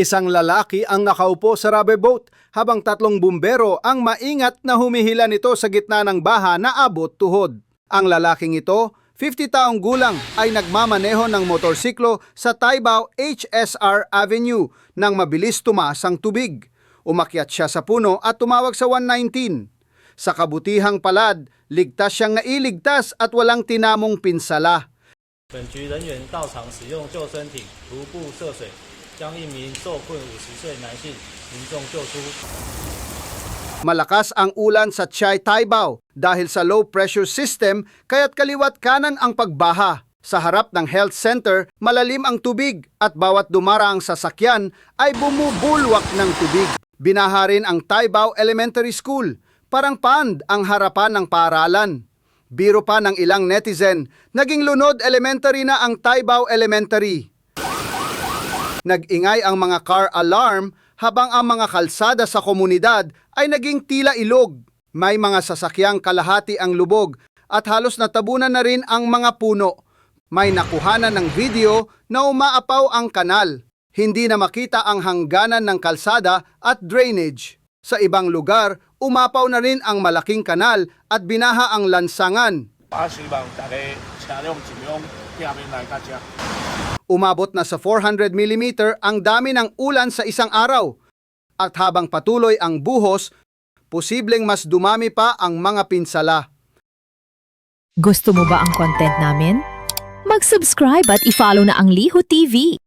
Isang lalaki ang nakaupo sa rubber boat habang tatlong bumbero ang maingat na humihila nito sa gitna ng baha na abot tuhod. Ang lalaking ito, 50 taong gulang, ay nagmamaneho ng motorsiklo sa Taibao HSR Avenue nang mabilis tumaas ang tubig. Umakyat siya sa puno at tumawag sa 119. Sa kabutihang palad, ligtas siyang nailigtas at walang tinamong pinsala. 本局人员到场使用救生艇徒步涉水， 将一名受困五十岁男性民众救出。 Malakas ang ulan sa Chai Taibao dahil sa low pressure system kaya't kaliwat kanan ang pagbaha. Sa harap ng health center, malalim ang tubig at bawat dumaraang sasakyan ay bumubulwak ng tubig. Binaha rin ang Taibao Elementary School. Parang pand ang harapan ng paaralan. Biro pa ng ilang netizen, naging lunod elementary na ang Taibao Elementary. Nag-ingay ang mga car alarm habang ang mga kalsada sa komunidad ay naging tila ilog. May mga sasakyang kalahati ang lubog at halos natabunan na rin ang mga puno. May nakuhanan ng video na umaapaw ang kanal. Hindi na makita ang hangganan ng kalsada at drainage. Sa ibang lugar, umapaw na rin ang malaking kanal at binaha ang lansangan.啊，希望大家车辆尽量避免来大家。 Umabot na sa 400 mm ang dami ng ulan sa isang araw. At habang patuloy ang buhos, posibleng mas dumami pa ang mga pinsala. Gusto mo ba ang content namin? Mag-subscribe at i-follow na ang Liho TV.